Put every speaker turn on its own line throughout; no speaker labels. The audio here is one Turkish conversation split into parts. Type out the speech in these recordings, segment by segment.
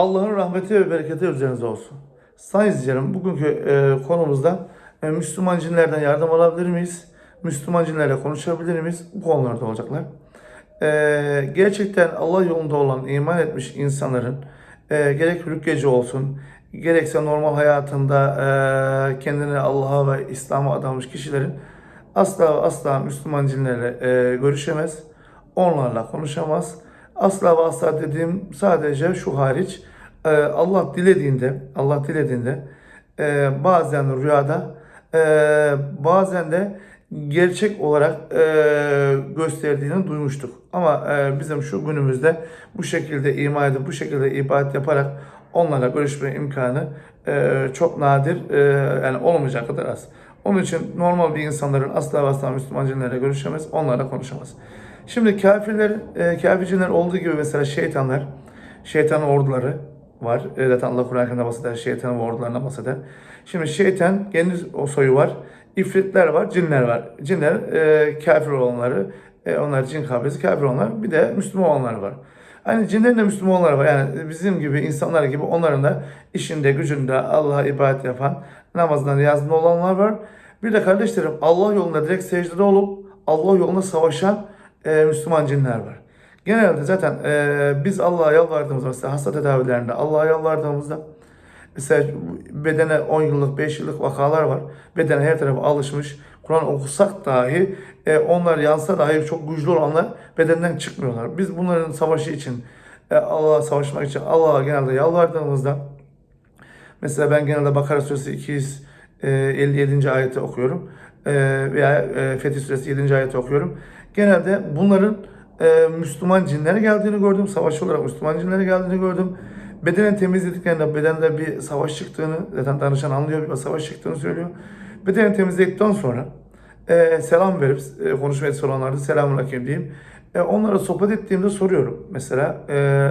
Allah'ın rahmeti ve bereketi üzerinize olsun. Sayın izleyicilerim, bugünkü e, konumuzda e, Müslüman cinlerden yardım alabilir miyiz? Müslüman cinlerle konuşabilir miyiz? Bu konularda olacaklar. E, gerçekten Allah yolunda olan, iman etmiş insanların e, gerek rükkeci olsun, gerekse normal hayatında e, kendini Allah'a ve İslam'a adamış kişilerin asla asla Müslüman cinlerle e, görüşemez, onlarla konuşamaz. Asla ve asla dediğim sadece şu hariç e, Allah dilediğinde, Allah dilediğinde e, bazen rüyada, e, bazen de gerçek olarak e, gösterdiğini duymuştuk. Ama bizim şu günümüzde bu şekilde iman edip bu şekilde ibadet yaparak onlarla görüşme imkanı çok nadir, yani olmayacak kadar az. Onun için normal bir insanların asla asla Müslüman cinlerle görüşemez, onlarla konuşamaz. Şimdi kafirler, e, kafircinler olduğu gibi mesela şeytanlar, şeytan orduları var. Zaten Allah Kur'an-ı Kerim'de bahseder, şeytanın ve ordularına bahseder. Şimdi şeytan kendi o soyu var. İfritler var, cinler var. Cinler e, kafir olanları, e, onlar cin kabilesi kafir olanlar. Bir de Müslüman olanlar var. Hani cinlerin de Müslüman olanlar var. Yani bizim gibi insanlar gibi onların da işinde, gücünde Allah'a ibadet yapan, namazdan riyazında olanlar var. Bir de kardeşlerim Allah yolunda direkt secdede olup Allah yolunda savaşan e, Müslüman cinler var. Genelde zaten e, biz Allah'a yalvardığımızda mesela hasta tedavilerinde Allah'a yalvardığımızda mesela bedene 10 yıllık 5 yıllık vakalar var. Bedene her tarafa alışmış. Kur'an okusak dahi e, onlar yansa dahi çok güçlü olanlar bedenden çıkmıyorlar. Biz bunların savaşı için e, Allah'a savaşmak için Allah'a genelde yalvardığımızda mesela ben genelde Bakara suresi 257. ayeti okuyorum. E, veya e, Fetih suresi 7. ayeti okuyorum. Genelde bunların e, Müslüman cinlere geldiğini gördüm. Savaş olarak Müslüman cinlere geldiğini gördüm. Bedenen temizlediklerinde bedende bir savaş çıktığını, zaten danışan anlıyor bir savaş çıktığını söylüyor. Bedenen temizledikten sonra e, selam verip, e, konuşmaya soranlarda selamun aleyküm diyeyim. E, onlara sohbet ettiğimde soruyorum. Mesela e,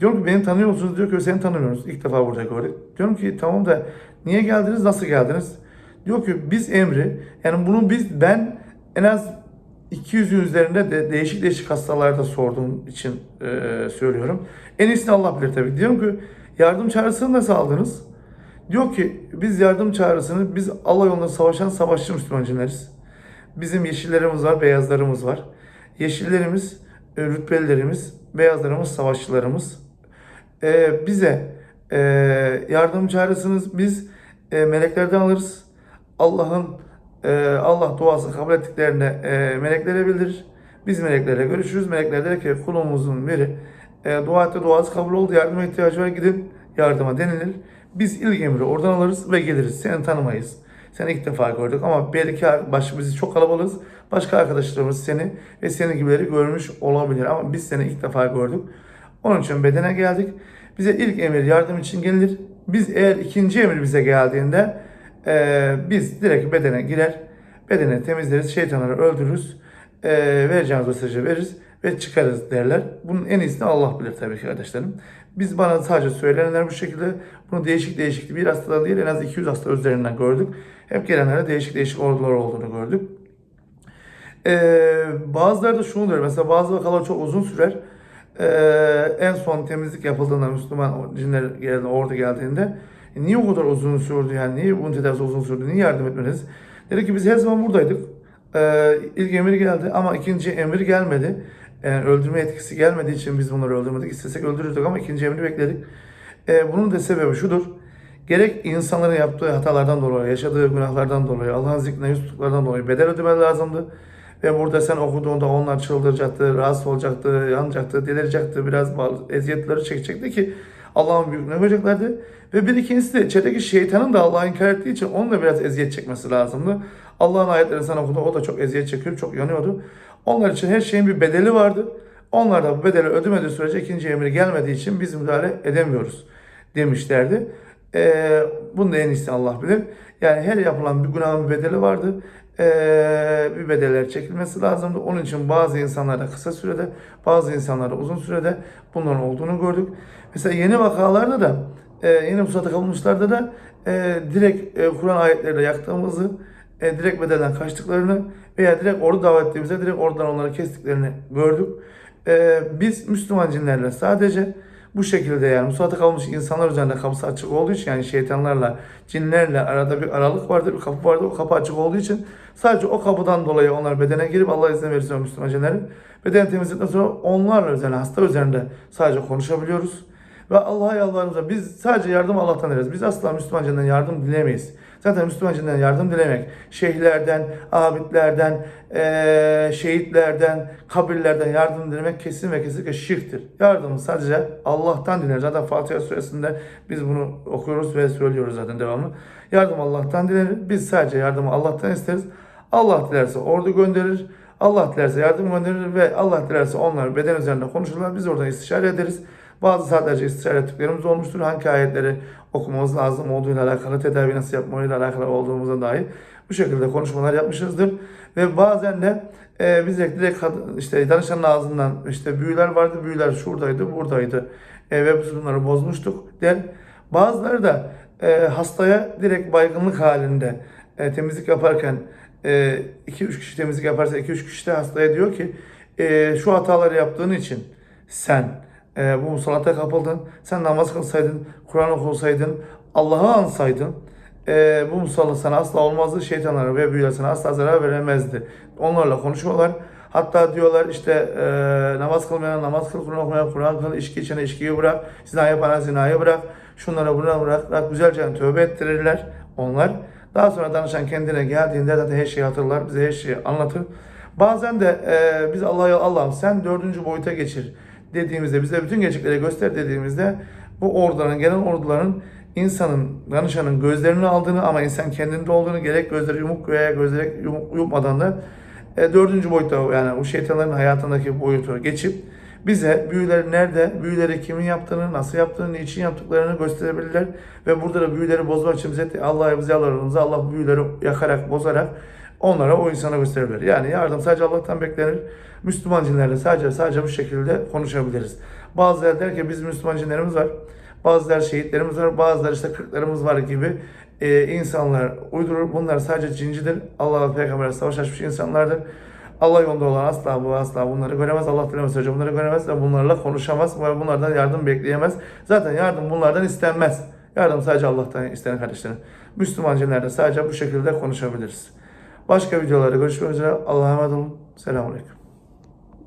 diyorum ki beni tanıyor musunuz? Diyor ki seni tanımıyoruz. İlk defa burada gördük. Diyorum ki tamam da niye geldiniz, nasıl geldiniz? Diyor ki biz emri, yani bunu biz ben en az 200'ün üzerinde de değişik değişik hastalarda sorduğum için e, söylüyorum. En iyisini Allah bilir tabii. Diyorum ki yardım çağrısını nasıl aldınız? Diyor ki biz yardım çağrısını biz Allah yolunda savaşan savaşçı Müslüman cinleriz. Bizim yeşillerimiz var, beyazlarımız var. Yeşillerimiz e, rütbelilerimiz, beyazlarımız savaşçılarımız. E, bize e, yardım çağrısınız biz e, meleklerden alırız. Allah'ın e, Allah duası kabul ettiklerini e, meleklere bildirir. Biz meleklerle görüşürüz. Melekler der ki kulumuzun biri e, dua etti duası kabul oldu. Yardıma ihtiyacı var gidin yardıma denilir. Biz ilk emri oradan alırız ve geliriz. Seni tanımayız. Seni ilk defa gördük ama belki baş, bizi çok kalabalığız. Başka arkadaşlarımız seni ve senin gibileri görmüş olabilir ama biz seni ilk defa gördük. Onun için bedene geldik. Bize ilk emir yardım için gelir. Biz eğer ikinci emir bize geldiğinde e, biz direkt bedene girer. Bedene temizleriz, şeytanları öldürürüz. E, vereceğimiz mesajı veririz ve çıkarız derler. Bunun en iyisini Allah bilir tabii ki kardeşlerim. Biz bana sadece söylenenler bu şekilde bunu değişik değişik bir hastadan değil en az 200 hasta üzerinden gördük. Hep gelenlere değişik değişik ordular olduğunu gördük. Ee, bazıları da şunu diyor. Mesela bazı vakalar çok uzun sürer. Ee, en son temizlik yapıldığında Müslüman cinler geldi, ordu geldiğinde niye o kadar uzun sürdü yani niye bunun tedavisi uzun sürdü niye yardım etmeniz? Dedi ki biz her zaman buradaydık. Ee, ilk emir geldi ama ikinci emir gelmedi. Yani öldürme etkisi gelmediği için biz bunları öldürmedik. İstesek öldürürdük ama ikinci emri bekledik. Ee, bunun da sebebi şudur. Gerek insanların yaptığı hatalardan dolayı, yaşadığı günahlardan dolayı, Allah'ın zikrine yüz tuttuklarından dolayı bedel ödemeleri lazımdı. Ve burada sen okuduğunda onlar çıldıracaktı, rahatsız olacaktı, yanacaktı, delirecekti, biraz eziyetleri çekecekti ki Allah'ın büyüklüğünü göreceklerdi. Ve bir ikincisi de çeteki şeytanın da Allah'ı inkar ettiği için onun da biraz eziyet çekmesi lazımdı. Allah'ın ayetlerini sen okudu, o da çok eziyet çekiyor, çok yanıyordu. Onlar için her şeyin bir bedeli vardı. Onlar da bu bedeli ödemediği sürece ikinci emir gelmediği için biz müdahale edemiyoruz demişlerdi. Ee, bunu da en iyisi Allah bilir. Yani her yapılan bir günahın bir bedeli vardı. Ee, bir bedeller çekilmesi lazımdı. Onun için bazı insanlarda kısa sürede, bazı insanlarda uzun sürede bunların olduğunu gördük. Mesela yeni vakalarda da, e, yeni musata kalmışlarda da e, direkt e, Kur'an ayetleriyle yaktığımızı, e, direkt bedelden kaçtıklarını veya direkt orada davet ettiğimizde direkt oradan onları kestiklerini gördük. E, biz Müslüman cinlerle sadece bu şekilde yani musallat kalmış insanlar üzerinde kapısı açık olduğu için yani şeytanlarla, cinlerle arada bir aralık vardır, bir kapı vardır. O kapı açık olduğu için sadece o kapıdan dolayı onlar bedene girip Allah izin verirse Müslüman cinlerin beden temizledikten sonra onlarla üzerine, hasta üzerinde sadece konuşabiliyoruz. Ve Allah'a yalvarırız. Biz sadece yardım Allah'tan dileriz. Biz asla Müslüman cinlerden yardım dilemeyiz. Zaten Müslüman cinlerden yardım dilemek, şeyhlerden, abidlerden, eee, şehitlerden, kabirlerden yardım dilemek kesin ve kesinlikle şirktir. Yardımı sadece Allah'tan dileriz. Zaten Fatiha suresinde biz bunu okuyoruz ve söylüyoruz zaten devamlı. Yardım Allah'tan dilenir. Biz sadece yardımı Allah'tan isteriz. Allah dilerse ordu gönderir. Allah dilerse yardım gönderir ve Allah dilerse onlar beden üzerinde konuşurlar. Biz oradan istişare ederiz. Bazı saatlerce istişare ettiklerimiz olmuştur. Hangi ayetleri okumamız lazım olduğuyla alakalı, tedavi nasıl yapmalıyla alakalı olduğumuza dair bu şekilde konuşmalar yapmışızdır. Ve bazen de e, biz de direkt işte danışanın ağzından işte büyüler vardı, büyüler şuradaydı, buradaydı e, ve biz bunları bozmuştuk der. Bazıları da e, hastaya direkt baygınlık halinde e, temizlik yaparken 2-3 kişi temizlik yaparsa 2-3 kişi de hastaya diyor ki e, şu hataları yaptığın için sen e, bu musalata kapıldın, sen namaz kılsaydın, Kur'an okusaydın, Allah'ı ansaydın e, bu musallat sana asla olmazdı, şeytanlara ve büyüler sana asla zarar veremezdi. Onlarla konuşuyorlar. Hatta diyorlar işte e, namaz kılmayana namaz kıl, Kur'an okumayan Kur'an kıl, içki içene içkiyi bırak, zina yapana zinayı bırak, şunlara buna bırak, bırak güzelce tövbe ettirirler onlar. Daha sonra danışan kendine geldiğinde zaten her şeyi hatırlar, bize her şeyi anlatır. Bazen de e, biz Allah'a Allah'ım sen dördüncü boyuta geçir dediğimizde, bize bütün gerçekleri göster dediğimizde bu orduların, gelen orduların insanın, danışanın gözlerini aldığını ama insan kendinde olduğunu gerek gözleri yumuk veya gözleri yumuk, yummadan da e, dördüncü boyutta yani o şeytanların hayatındaki boyutu geçip bize büyüleri nerede, büyüleri kimin yaptığını, nasıl yaptığını, niçin yaptıklarını gösterebilirler. Ve burada da büyüleri bozmak için bize Allah'a bize yalvarırımıza Allah büyüleri yakarak, bozarak onlara o insana gösterebilir. Yani yardım sadece Allah'tan beklenir. Müslüman cinlerle sadece sadece bu şekilde konuşabiliriz. Bazıları der ki biz Müslüman cinlerimiz var. Bazıları şehitlerimiz var, bazıları işte kırklarımız var gibi e, insanlar uydurur. Bunlar sadece cincidir. Allah'la peygamberle savaş açmış insanlardır. Allah yolunda olan asla bu asla bunları göremez. Allah dilemez sürece bunları göremez ve bunlarla konuşamaz ve bunlardan yardım bekleyemez. Zaten yardım bunlardan istenmez. Yardım sadece Allah'tan istenen kardeşlerim. Müslüman cinlerle sadece bu şekilde konuşabiliriz. Başka videolarda görüşmek üzere. Allah'a emanet olun. Selamun Aleyküm.